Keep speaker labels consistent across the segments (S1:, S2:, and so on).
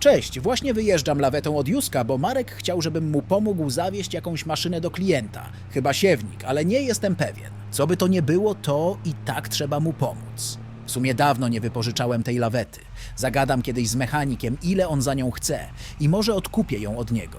S1: Cześć, właśnie wyjeżdżam lawetą od Juska, bo Marek chciał, żebym mu pomógł zawieźć jakąś maszynę do klienta. Chyba siewnik, ale nie jestem pewien. Co by to nie było, to i tak trzeba mu pomóc. W sumie dawno nie wypożyczałem tej lawety. Zagadam kiedyś z mechanikiem, ile on za nią chce i może odkupię ją od niego.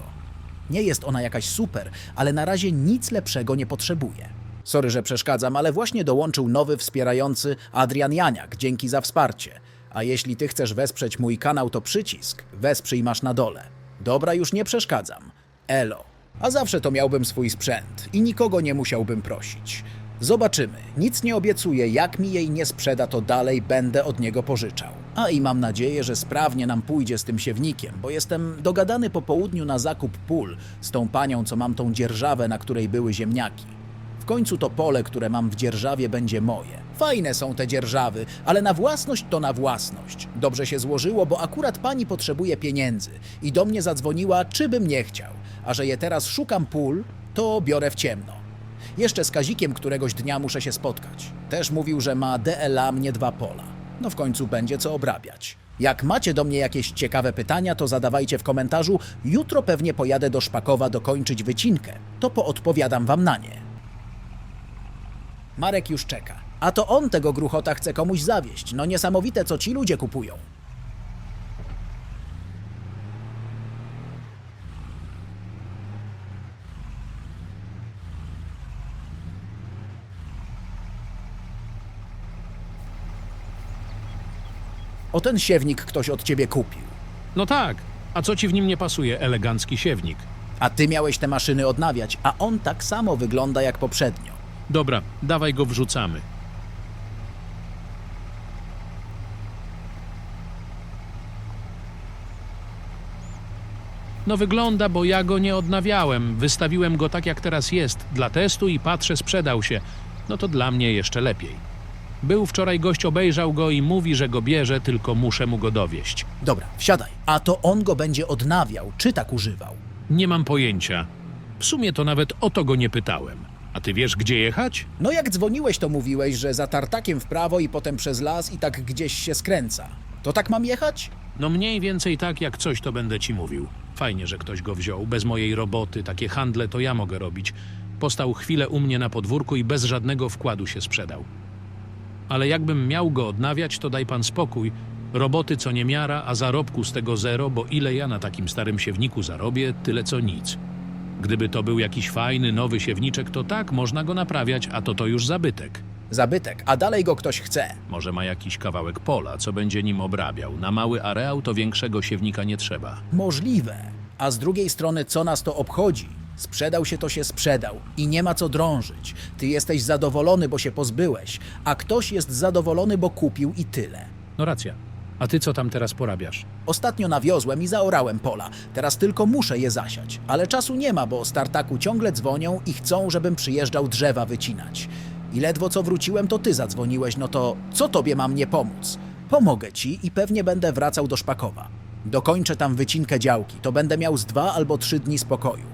S1: Nie jest ona jakaś super, ale na razie nic lepszego nie potrzebuję. Sorry, że przeszkadzam, ale właśnie dołączył nowy wspierający Adrian Janiak. Dzięki za wsparcie. A jeśli ty chcesz wesprzeć mój kanał, to przycisk. Wesprzyj masz na dole. Dobra, już nie przeszkadzam. Elo. A zawsze to miałbym swój sprzęt i nikogo nie musiałbym prosić. Zobaczymy. Nic nie obiecuję, jak mi jej nie sprzeda, to dalej będę od niego pożyczał. A i mam nadzieję, że sprawnie nam pójdzie z tym siewnikiem, bo jestem dogadany po południu na zakup pól z tą panią, co mam tą dzierżawę, na której były ziemniaki. W końcu to pole, które mam w dzierżawie, będzie moje. Fajne są te dzierżawy, ale na własność to na własność. Dobrze się złożyło, bo akurat pani potrzebuje pieniędzy i do mnie zadzwoniła, czy bym nie chciał. A że je teraz szukam pól, to biorę w ciemno. Jeszcze z Kazikiem któregoś dnia muszę się spotkać. Też mówił, że ma DLA mnie dwa pola. No w końcu będzie co obrabiać. Jak macie do mnie jakieś ciekawe pytania, to zadawajcie w komentarzu. Jutro pewnie pojadę do Szpakowa dokończyć wycinkę. To poodpowiadam wam na nie. Marek już czeka. A to on tego gruchota chce komuś zawieść. No niesamowite, co ci ludzie kupują. O ten siewnik ktoś od ciebie kupił.
S2: No tak, a co ci w nim nie pasuje, elegancki siewnik?
S1: A ty miałeś te maszyny odnawiać, a on tak samo wygląda jak poprzednio.
S2: Dobra, dawaj go wrzucamy. No wygląda, bo ja go nie odnawiałem. Wystawiłem go tak jak teraz jest, dla testu i patrzę, sprzedał się. No to dla mnie jeszcze lepiej. Był wczoraj gość, obejrzał go i mówi, że go bierze, tylko muszę mu go dowieść.
S1: Dobra, wsiadaj. A to on go będzie odnawiał, czy tak używał?
S2: Nie mam pojęcia. W sumie to nawet o to go nie pytałem. A ty wiesz, gdzie jechać?
S1: No jak dzwoniłeś, to mówiłeś, że za tartakiem w prawo i potem przez las i tak gdzieś się skręca. To tak mam jechać?
S2: No mniej więcej tak jak coś to będę ci mówił. Fajnie, że ktoś go wziął, bez mojej roboty, takie handle to ja mogę robić. Postał chwilę u mnie na podwórku i bez żadnego wkładu się sprzedał. Ale jakbym miał go odnawiać, to daj pan spokój. Roboty co nie miara, a zarobku z tego zero, bo ile ja na takim starym siewniku zarobię, tyle co nic. Gdyby to był jakiś fajny, nowy siewniczek, to tak, można go naprawiać, a to to już zabytek.
S1: Zabytek, a dalej go ktoś chce.
S2: Może ma jakiś kawałek pola, co będzie nim obrabiał. Na mały areał to większego siewnika nie trzeba.
S1: Możliwe. A z drugiej strony, co nas to obchodzi? Sprzedał się to się sprzedał i nie ma co drążyć. Ty jesteś zadowolony, bo się pozbyłeś, a ktoś jest zadowolony, bo kupił i tyle.
S2: No racja. A ty co tam teraz porabiasz?
S1: Ostatnio nawiozłem i zaorałem pola. Teraz tylko muszę je zasiać. Ale czasu nie ma, bo z tartaku ciągle dzwonią i chcą, żebym przyjeżdżał drzewa wycinać. I ledwo co wróciłem, to ty zadzwoniłeś, no to co tobie mam nie pomóc? Pomogę ci i pewnie będę wracał do Szpakowa. Dokończę tam wycinkę działki, to będę miał z dwa albo trzy dni spokoju.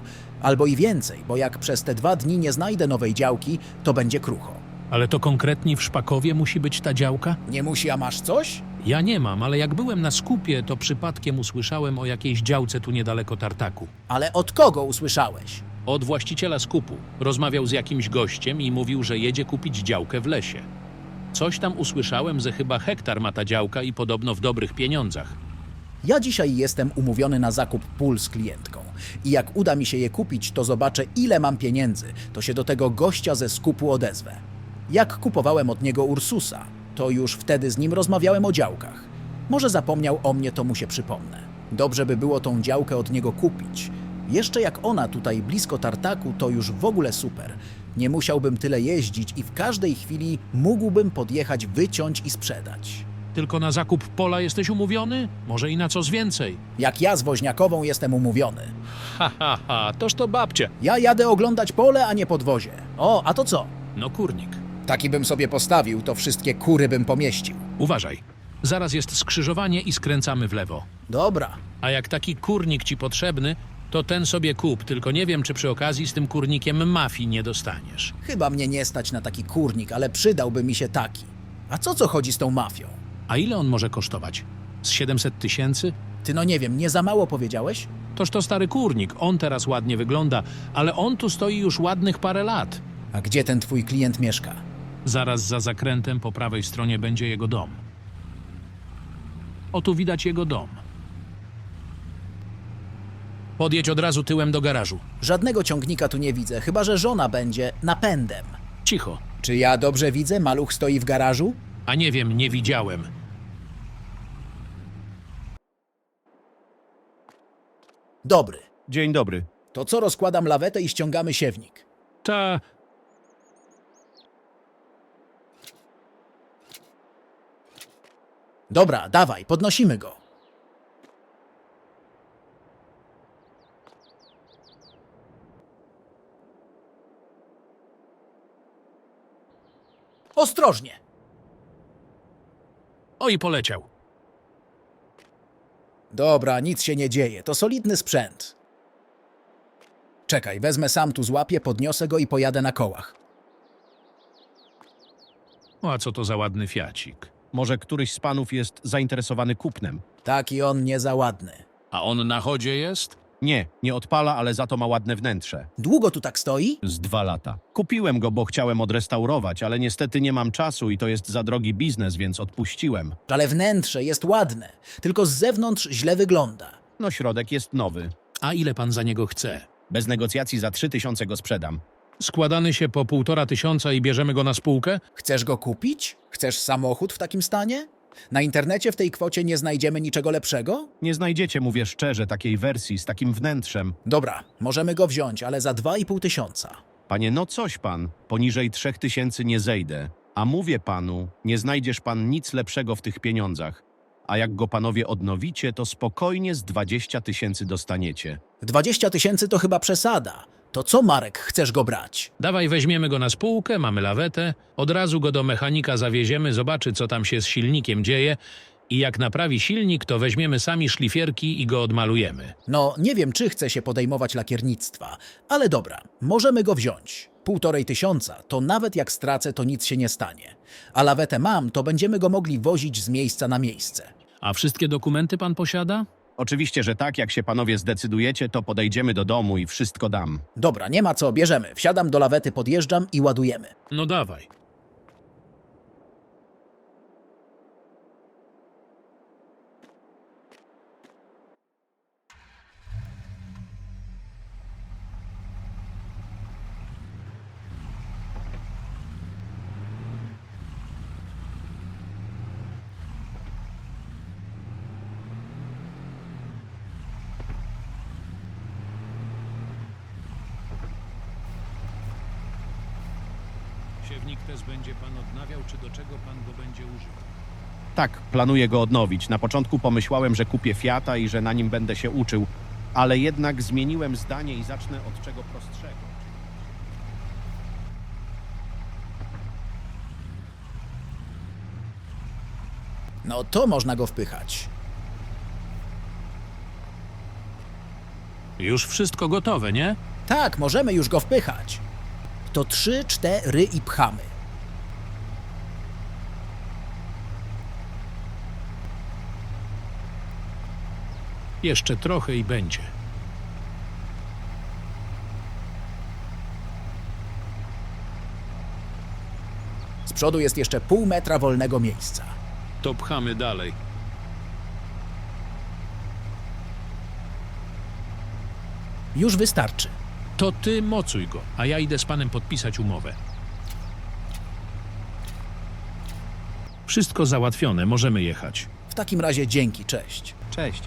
S1: Albo i więcej, bo jak przez te dwa dni nie znajdę nowej działki, to będzie krucho.
S2: Ale to konkretnie w Szpakowie musi być ta działka?
S1: Nie musi, a masz coś?
S2: Ja nie mam, ale jak byłem na skupie, to przypadkiem usłyszałem o jakiejś działce tu niedaleko Tartaku.
S1: Ale od kogo usłyszałeś?
S2: Od właściciela skupu. Rozmawiał z jakimś gościem i mówił, że jedzie kupić działkę w lesie. Coś tam usłyszałem, że chyba hektar ma ta działka i podobno w dobrych pieniądzach.
S1: Ja dzisiaj jestem umówiony na zakup pól z klientką. I jak uda mi się je kupić, to zobaczę, ile mam pieniędzy. To się do tego gościa ze skupu odezwę. Jak kupowałem od niego Ursusa, to już wtedy z nim rozmawiałem o działkach. Może zapomniał o mnie, to mu się przypomnę. Dobrze by było tą działkę od niego kupić. Jeszcze jak ona tutaj blisko tartaku, to już w ogóle super. Nie musiałbym tyle jeździć i w każdej chwili mógłbym podjechać, wyciąć i sprzedać.
S2: Tylko na zakup pola jesteś umówiony? Może i na coś więcej?
S1: Jak ja z woźniakową jestem umówiony.
S2: Ha, ha, ha, toż to babcie.
S1: Ja jadę oglądać pole, a nie podwozie. O, a to co?
S2: No kurnik.
S1: Taki bym sobie postawił, to wszystkie kury bym pomieścił.
S2: Uważaj. Zaraz jest skrzyżowanie i skręcamy w lewo.
S1: Dobra.
S2: A jak taki kurnik ci potrzebny, to ten sobie kup, tylko nie wiem, czy przy okazji z tym kurnikiem mafii nie dostaniesz.
S1: Chyba mnie nie stać na taki kurnik, ale przydałby mi się taki. A co co chodzi z tą mafią?
S2: A ile on może kosztować? Z 700 tysięcy?
S1: Ty no nie wiem, nie za mało powiedziałeś?
S2: Toż to stary kurnik, on teraz ładnie wygląda, ale on tu stoi już ładnych parę lat.
S1: A gdzie ten twój klient mieszka?
S2: Zaraz za zakrętem po prawej stronie będzie jego dom. O tu widać jego dom. Podjedź od razu tyłem do garażu.
S1: Żadnego ciągnika tu nie widzę, chyba że żona będzie napędem.
S2: Cicho.
S1: Czy ja dobrze widzę? Maluch stoi w garażu?
S2: A nie wiem, nie widziałem.
S1: Dobry.
S3: Dzień dobry.
S1: To co rozkładam lawetę i ściągamy siewnik?
S2: Ta.
S1: Dobra, dawaj, podnosimy go. Ostrożnie.
S2: O i poleciał.
S1: Dobra, nic się nie dzieje. To solidny sprzęt. Czekaj, wezmę sam tu złapię, podniosę go i pojadę na kołach.
S2: O, a co to za ładny fiacik?
S3: Może któryś z panów jest zainteresowany kupnem?
S1: Taki on nie za ładny.
S2: A on na chodzie jest?
S3: Nie, nie odpala, ale za to ma ładne wnętrze.
S1: Długo tu tak stoi?
S3: Z dwa lata. Kupiłem go, bo chciałem odrestaurować, ale niestety nie mam czasu i to jest za drogi biznes, więc odpuściłem.
S1: Ale wnętrze jest ładne, tylko z zewnątrz źle wygląda.
S3: No środek jest nowy.
S2: A ile pan za niego chce?
S3: Bez negocjacji za trzy tysiące go sprzedam.
S2: Składany się po półtora tysiąca i bierzemy go na spółkę?
S1: Chcesz go kupić? Chcesz samochód w takim stanie? Na internecie w tej kwocie nie znajdziemy niczego lepszego?
S3: Nie znajdziecie, mówię szczerze, takiej wersji z takim wnętrzem.
S1: Dobra, możemy go wziąć, ale za 2,5 tysiąca.
S3: Panie, no coś pan, poniżej trzech tysięcy nie zejdę. A mówię panu, nie znajdziesz pan nic lepszego w tych pieniądzach. A jak go panowie odnowicie, to spokojnie z 20 tysięcy dostaniecie.
S1: 20 tysięcy to chyba przesada. To co, Marek, chcesz go brać?
S2: Dawaj, weźmiemy go na spółkę, mamy lawetę, od razu go do mechanika zawieziemy, zobaczy, co tam się z silnikiem dzieje i jak naprawi silnik, to weźmiemy sami szlifierki i go odmalujemy.
S1: No, nie wiem, czy chce się podejmować lakiernictwa, ale dobra, możemy go wziąć. Półtorej tysiąca, to nawet jak stracę, to nic się nie stanie. A lawetę mam, to będziemy go mogli wozić z miejsca na miejsce.
S2: A wszystkie dokumenty pan posiada?
S3: Oczywiście, że tak, jak się panowie zdecydujecie, to podejdziemy do domu i wszystko dam.
S1: Dobra, nie ma co, bierzemy. Wsiadam do lawety, podjeżdżam i ładujemy.
S2: No dawaj. Siewnik też będzie pan odnawiał, czy do czego pan go będzie używał?
S3: Tak, planuję go odnowić. Na początku pomyślałem, że kupię Fiata i że na nim będę się uczył, ale jednak zmieniłem zdanie i zacznę od czego prostszego.
S1: No to można go wpychać.
S2: Już wszystko gotowe, nie?
S1: Tak, możemy już go wpychać. To trzy, cztery i pchamy.
S2: Jeszcze trochę i będzie.
S1: Z przodu jest jeszcze pół metra wolnego miejsca.
S2: To pchamy dalej.
S1: Już wystarczy.
S2: To ty mocuj go, a ja idę z panem podpisać umowę. Wszystko załatwione, możemy jechać.
S1: W takim razie dzięki, cześć.
S3: Cześć.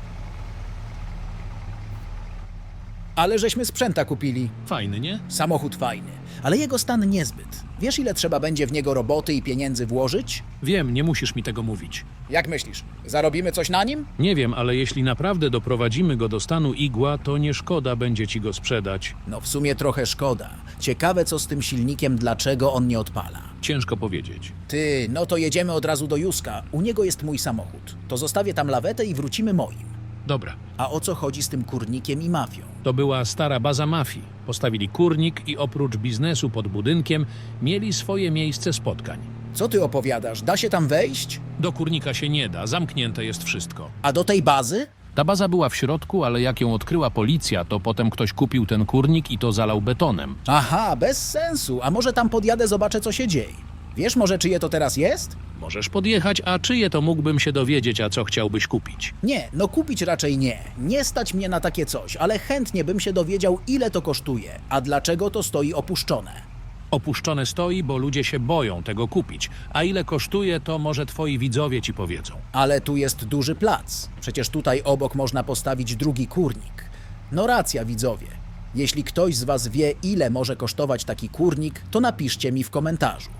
S1: Ale żeśmy sprzęta kupili.
S2: Fajny, nie?
S1: Samochód fajny, ale jego stan niezbyt. Wiesz, ile trzeba będzie w niego roboty i pieniędzy włożyć?
S2: Wiem, nie musisz mi tego mówić.
S1: Jak myślisz, zarobimy coś na nim?
S2: Nie wiem, ale jeśli naprawdę doprowadzimy go do stanu igła, to nie szkoda będzie ci go sprzedać.
S1: No w sumie trochę szkoda. Ciekawe co z tym silnikiem, dlaczego on nie odpala.
S2: Ciężko powiedzieć.
S1: Ty, no to jedziemy od razu do Juska. U niego jest mój samochód. To zostawię tam lawetę i wrócimy moim.
S2: Dobra,
S1: A o co chodzi z tym kurnikiem i mafią?
S2: to była stara baza mafii. Postawili kurnik i oprócz biznesu pod budynkiem mieli swoje miejsce spotkań.
S1: Co ty opowiadasz? Da się tam wejść?
S2: Do kurnika się nie da, zamknięte jest wszystko.
S1: A do tej bazy?
S2: Ta baza była w środku, ale jak ją odkryła policja, to potem ktoś kupił ten kurnik i to zalał betonem.
S1: Aha, bez sensu. A może tam podjadę, zobaczę co się dzieje. Wiesz może czyje to teraz jest?
S2: Możesz podjechać, a czyje to mógłbym się dowiedzieć, a co chciałbyś kupić?
S1: Nie, no kupić raczej nie. Nie stać mnie na takie coś, ale chętnie bym się dowiedział, ile to kosztuje, a dlaczego to stoi opuszczone.
S2: Opuszczone stoi, bo ludzie się boją tego kupić. A ile kosztuje, to może twoi widzowie ci powiedzą.
S1: Ale tu jest duży plac. Przecież tutaj obok można postawić drugi kurnik. No racja, widzowie. Jeśli ktoś z Was wie, ile może kosztować taki kurnik, to napiszcie mi w komentarzu.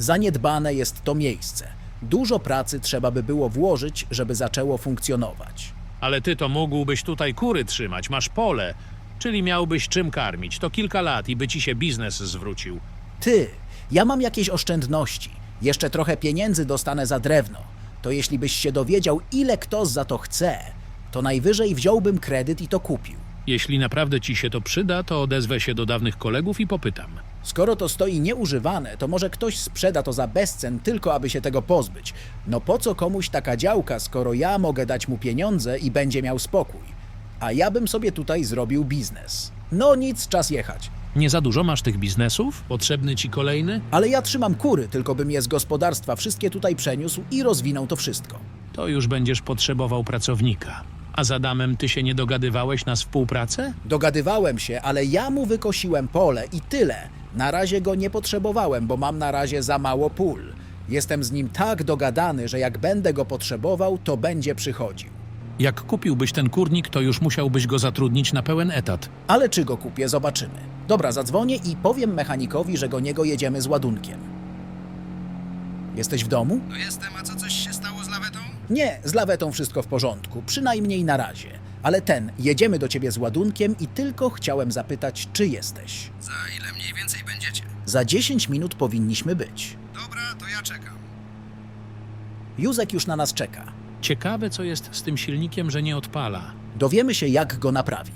S1: Zaniedbane jest to miejsce. Dużo pracy trzeba by było włożyć, żeby zaczęło funkcjonować.
S2: Ale ty to mógłbyś tutaj kury trzymać, masz pole, czyli miałbyś czym karmić. To kilka lat i by ci się biznes zwrócił.
S1: Ty, ja mam jakieś oszczędności. Jeszcze trochę pieniędzy dostanę za drewno. To jeśli byś się dowiedział, ile kto za to chce, to najwyżej wziąłbym kredyt i to kupił.
S2: Jeśli naprawdę ci się to przyda, to odezwę się do dawnych kolegów i popytam.
S1: Skoro to stoi nieużywane, to może ktoś sprzeda to za bezcen tylko, aby się tego pozbyć. No po co komuś taka działka, skoro ja mogę dać mu pieniądze i będzie miał spokój? A ja bym sobie tutaj zrobił biznes. No nic, czas jechać.
S2: Nie za dużo masz tych biznesów? Potrzebny ci kolejny?
S1: Ale ja trzymam kury, tylko bym je z gospodarstwa wszystkie tutaj przeniósł i rozwinął to wszystko.
S2: To już będziesz potrzebował pracownika. A z Adamem ty się nie dogadywałeś na współpracę?
S1: Dogadywałem się, ale ja mu wykosiłem pole i tyle. Na razie go nie potrzebowałem, bo mam na razie za mało pól. Jestem z nim tak dogadany, że jak będę go potrzebował, to będzie przychodził.
S2: Jak kupiłbyś ten kurnik, to już musiałbyś go zatrudnić na pełen etat.
S1: Ale czy go kupię, zobaczymy. Dobra, zadzwonię i powiem mechanikowi, że go niego jedziemy z ładunkiem. Jesteś w domu?
S4: No jestem, a co coś się stało z lawetą?
S1: Nie, z lawetą wszystko w porządku, przynajmniej na razie. Ale ten, jedziemy do ciebie z ładunkiem i tylko chciałem zapytać, czy jesteś.
S4: Za ile będziecie?
S1: Za 10 minut powinniśmy być.
S4: Dobra, to ja czekam.
S1: Józek już na nas czeka.
S2: Ciekawe, co jest z tym silnikiem, że nie odpala.
S1: Dowiemy się, jak go naprawi.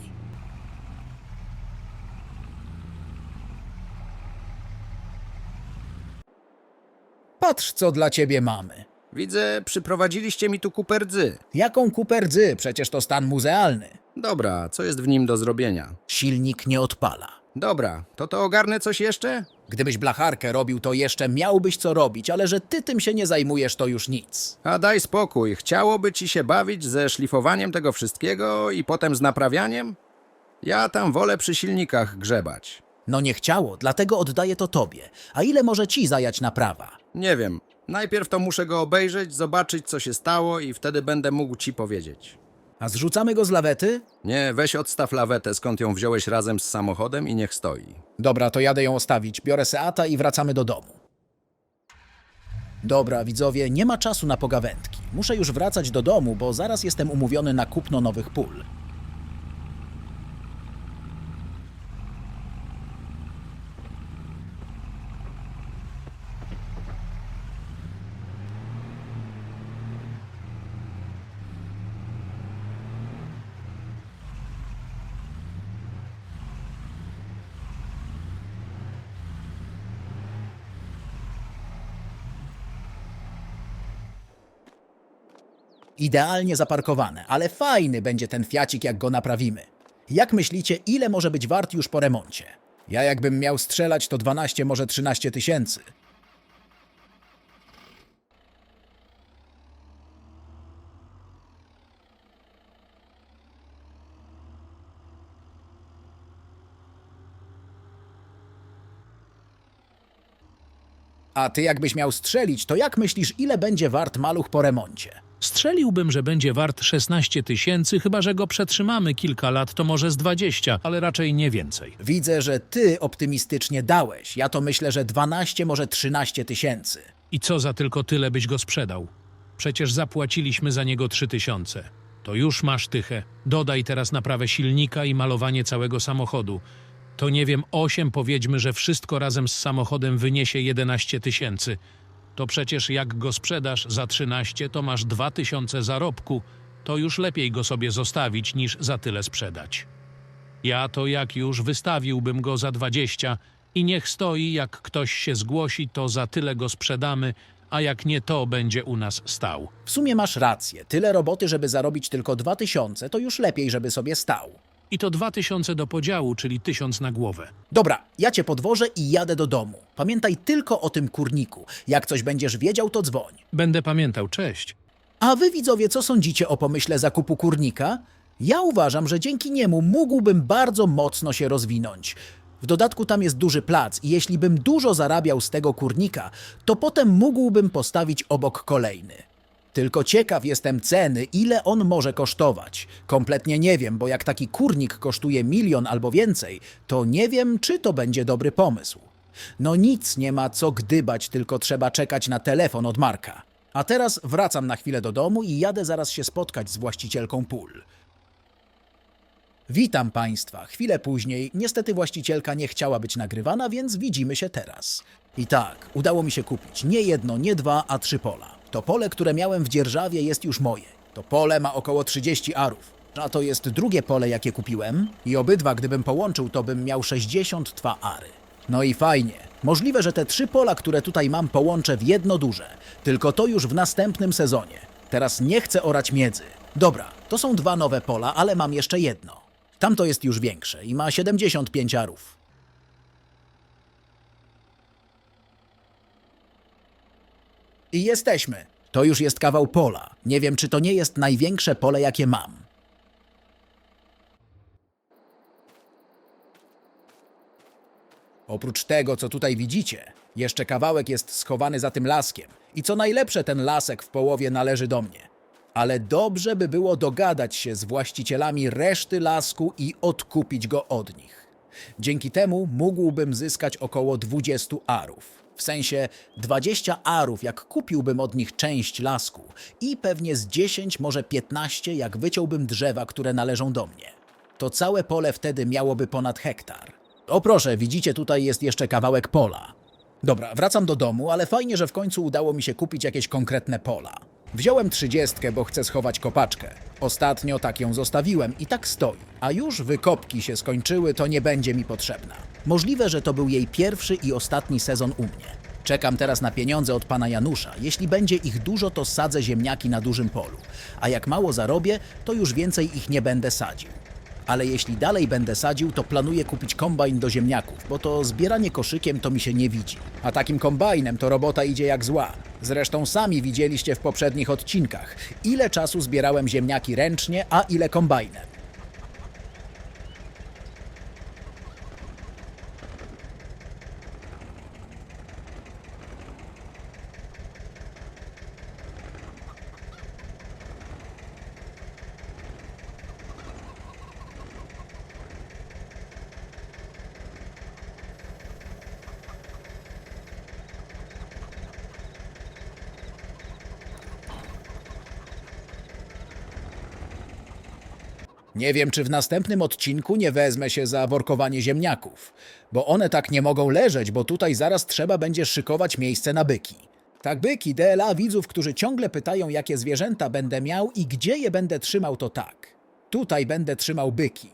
S1: Patrz, co dla ciebie mamy.
S4: Widzę, przyprowadziliście mi tu kupę rdzy.
S1: Jaką kupę rdzy? Przecież to stan muzealny.
S4: Dobra, co jest w nim do zrobienia?
S1: Silnik nie odpala.
S4: Dobra, to to ogarnę coś jeszcze?
S1: Gdybyś blacharkę robił, to jeszcze miałbyś co robić, ale że ty tym się nie zajmujesz, to już nic.
S4: A daj spokój, chciałoby ci się bawić ze szlifowaniem tego wszystkiego i potem z naprawianiem? Ja tam wolę przy silnikach grzebać.
S1: No nie chciało, dlatego oddaję to tobie. A ile może ci zajać naprawa?
S4: Nie wiem, najpierw to muszę go obejrzeć, zobaczyć co się stało i wtedy będę mógł ci powiedzieć.
S1: A zrzucamy go z lawety?
S4: Nie, weź odstaw lawetę, skąd ją wziąłeś razem z samochodem i niech stoi.
S1: Dobra, to jadę ją ostawić. Biorę Seata i wracamy do domu. Dobra, widzowie, nie ma czasu na pogawędki. Muszę już wracać do domu, bo zaraz jestem umówiony na kupno nowych pól. Idealnie zaparkowane, ale fajny będzie ten fiacik, jak go naprawimy. Jak myślicie, ile może być wart już po remoncie? Ja jakbym miał strzelać, to 12, może 13 tysięcy. A ty jakbyś miał strzelić, to jak myślisz, ile będzie wart maluch po remoncie?
S2: Strzeliłbym, że będzie wart 16 tysięcy, chyba że go przetrzymamy kilka lat, to może z 20, ale raczej nie więcej.
S1: Widzę, że ty optymistycznie dałeś. Ja to myślę, że 12, może 13 tysięcy.
S2: I co za tylko tyle byś go sprzedał? Przecież zapłaciliśmy za niego 3 tysiące. To już masz tychę. Dodaj teraz naprawę silnika i malowanie całego samochodu. To nie wiem, 8 powiedzmy, że wszystko razem z samochodem wyniesie 11 tysięcy. To przecież jak go sprzedasz za 13, to masz 2 tysiące zarobku. To już lepiej go sobie zostawić, niż za tyle sprzedać. Ja to jak już wystawiłbym go za 20 i niech stoi, jak ktoś się zgłosi, to za tyle go sprzedamy, a jak nie to, będzie u nas stał.
S1: W sumie masz rację. Tyle roboty, żeby zarobić tylko 2000, to już lepiej, żeby sobie stał.
S2: I to dwa tysiące do podziału, czyli tysiąc na głowę.
S1: Dobra, ja cię podwożę i jadę do domu. Pamiętaj tylko o tym kurniku. Jak coś będziesz wiedział, to dzwoń.
S2: Będę pamiętał, cześć.
S1: A wy widzowie, co sądzicie o pomyśle zakupu kurnika? Ja uważam, że dzięki niemu mógłbym bardzo mocno się rozwinąć. W dodatku tam jest duży plac i jeśli bym dużo zarabiał z tego kurnika, to potem mógłbym postawić obok kolejny. Tylko ciekaw jestem ceny, ile on może kosztować. Kompletnie nie wiem, bo jak taki kurnik kosztuje milion albo więcej, to nie wiem, czy to będzie dobry pomysł. No nic nie ma co gdybać, tylko trzeba czekać na telefon od Marka. A teraz wracam na chwilę do domu i jadę zaraz się spotkać z właścicielką pól. Witam Państwa. Chwilę później, niestety właścicielka nie chciała być nagrywana, więc widzimy się teraz. I tak, udało mi się kupić nie jedno, nie dwa, a trzy pola. To pole, które miałem w dzierżawie, jest już moje. To pole ma około 30 arów. A to jest drugie pole, jakie kupiłem. I obydwa, gdybym połączył, to bym miał 62 ary. No i fajnie. Możliwe, że te trzy pola, które tutaj mam, połączę w jedno duże. Tylko to już w następnym sezonie. Teraz nie chcę orać miedzy. Dobra, to są dwa nowe pola, ale mam jeszcze jedno. Tamto jest już większe i ma 75 arów. I jesteśmy. To już jest kawał pola. Nie wiem, czy to nie jest największe pole, jakie mam. Oprócz tego, co tutaj widzicie, jeszcze kawałek jest schowany za tym laskiem. I co najlepsze, ten lasek w połowie należy do mnie. Ale dobrze by było dogadać się z właścicielami reszty lasku i odkupić go od nich. Dzięki temu mógłbym zyskać około 20 arów. W sensie 20 arów, jak kupiłbym od nich część lasku, i pewnie z 10, może 15, jak wyciąłbym drzewa, które należą do mnie. To całe pole wtedy miałoby ponad hektar. O proszę, widzicie, tutaj jest jeszcze kawałek pola. Dobra, wracam do domu, ale fajnie, że w końcu udało mi się kupić jakieś konkretne pola. Wziąłem trzydziestkę, bo chcę schować kopaczkę. Ostatnio tak ją zostawiłem i tak stoi. A już wykopki się skończyły, to nie będzie mi potrzebna. Możliwe, że to był jej pierwszy i ostatni sezon u mnie. Czekam teraz na pieniądze od pana Janusza. Jeśli będzie ich dużo, to sadzę ziemniaki na dużym polu. A jak mało zarobię, to już więcej ich nie będę sadził. Ale jeśli dalej będę sadził, to planuję kupić kombajn do ziemniaków, bo to zbieranie koszykiem to mi się nie widzi. A takim kombajnem to robota idzie jak zła. Zresztą sami widzieliście w poprzednich odcinkach, ile czasu zbierałem ziemniaki ręcznie, a ile kombajnem. Nie wiem, czy w następnym odcinku nie wezmę się za workowanie ziemniaków, bo one tak nie mogą leżeć, bo tutaj zaraz trzeba będzie szykować miejsce na byki. Tak byki, DLA widzów, którzy ciągle pytają, jakie zwierzęta będę miał i gdzie je będę trzymał, to tak. Tutaj będę trzymał byki.